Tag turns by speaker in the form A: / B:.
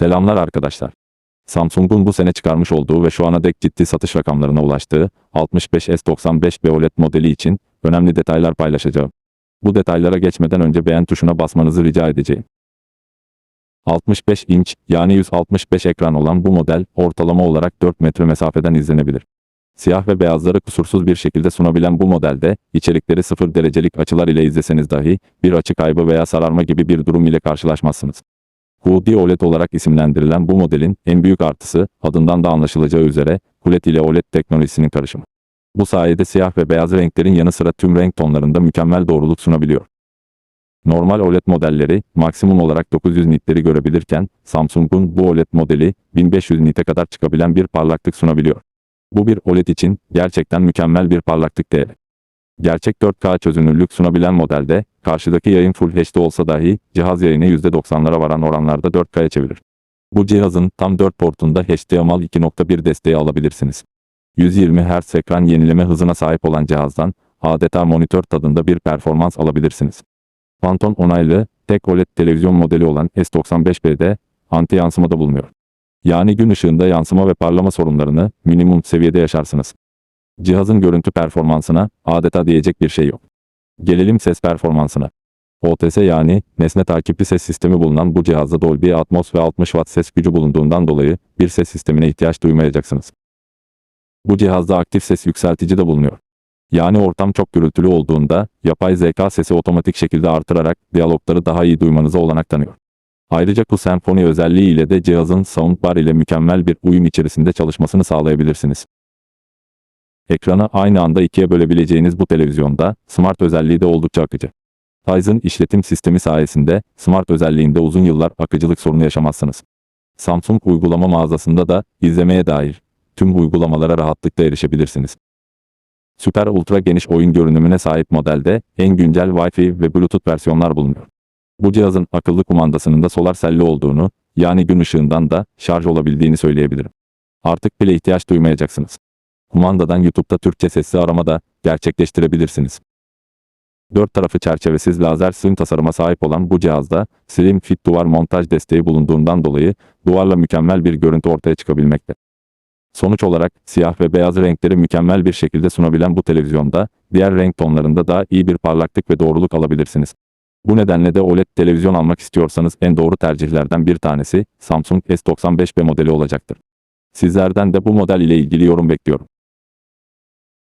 A: Selamlar arkadaşlar. Samsung'un bu sene çıkarmış olduğu ve şu ana dek ciddi satış rakamlarına ulaştığı 65S95B OLED modeli için önemli detaylar paylaşacağım. Bu detaylara geçmeden önce beğen tuşuna basmanızı rica edeceğim. 65 inç yani 165 ekran olan bu model ortalama olarak 4 metre mesafeden izlenebilir. Siyah ve beyazları kusursuz bir şekilde sunabilen bu modelde içerikleri 0 derecelik açılar ile izleseniz dahi bir açı kaybı veya sararma gibi bir durum ile karşılaşmazsınız. QD OLED olarak isimlendirilen bu modelin en büyük artısı adından da anlaşılacağı üzere QLED ile OLED teknolojisinin karışımı. Bu sayede siyah ve beyaz renklerin yanı sıra tüm renk tonlarında mükemmel doğruluk sunabiliyor. Normal OLED modelleri maksimum olarak 900 nitleri görebilirken Samsung'un bu OLED modeli 1500 nite kadar çıkabilen bir parlaklık sunabiliyor. Bu bir OLED için gerçekten mükemmel bir parlaklık değeri. Gerçek 4K çözünürlük sunabilen modelde karşıdaki yayın Full HD olsa dahi cihaz yayını %90'lara varan oranlarda 4K'ya çevirir. Bu cihazın tam 4 portunda HDMI 2.1 desteği alabilirsiniz. 120 Hz ekran yenileme hızına sahip olan cihazdan adeta monitör tadında bir performans alabilirsiniz. Phantom onaylı tek OLED televizyon modeli olan S95B'de anti yansıma da bulunuyor. Yani gün ışığında yansıma ve parlama sorunlarını minimum seviyede yaşarsınız. Cihazın görüntü performansına adeta diyecek bir şey yok. Gelelim ses performansına. OTS yani nesne takipli ses sistemi bulunan bu cihazda Dolby Atmos ve 60 Watt ses gücü bulunduğundan dolayı bir ses sistemine ihtiyaç duymayacaksınız. Bu cihazda aktif ses yükseltici de bulunuyor. Yani ortam çok gürültülü olduğunda yapay zeka sesi otomatik şekilde artırarak diyalogları daha iyi duymanıza olanak tanıyor. Ayrıca bu senfoni özelliği ile de cihazın soundbar ile mükemmel bir uyum içerisinde çalışmasını sağlayabilirsiniz. Ekranı aynı anda ikiye bölebileceğiniz bu televizyonda Smart özelliği de oldukça akıcı. Tizen işletim sistemi sayesinde Smart özelliğinde uzun yıllar akıcılık sorunu yaşamazsınız. Samsung uygulama mağazasında da izlemeye dair tüm uygulamalara rahatlıkla erişebilirsiniz. Süper ultra geniş oyun görünümüne sahip modelde en güncel Wi-Fi ve Bluetooth versiyonlar bulunuyor. Bu cihazın akıllı kumandasının da solar selli olduğunu, yani gün ışığından da şarj olabildiğini söyleyebilirim. Artık bile ihtiyaç duymayacaksınız. Kumandadan YouTube'da Türkçe sesli arama da gerçekleştirebilirsiniz. Dört tarafı çerçevesiz lazer sığım tasarıma sahip olan bu cihazda Slim Fit duvar montaj desteği bulunduğundan dolayı duvarla mükemmel bir görüntü ortaya çıkabilmekte. Sonuç olarak siyah ve beyaz renkleri mükemmel bir şekilde sunabilen bu televizyonda diğer renk tonlarında daha iyi bir parlaklık ve doğruluk alabilirsiniz. Bu nedenle de OLED televizyon almak istiyorsanız en doğru tercihlerden bir tanesi Samsung S95B modeli olacaktır. Sizlerden de bu model ile ilgili yorum bekliyorum.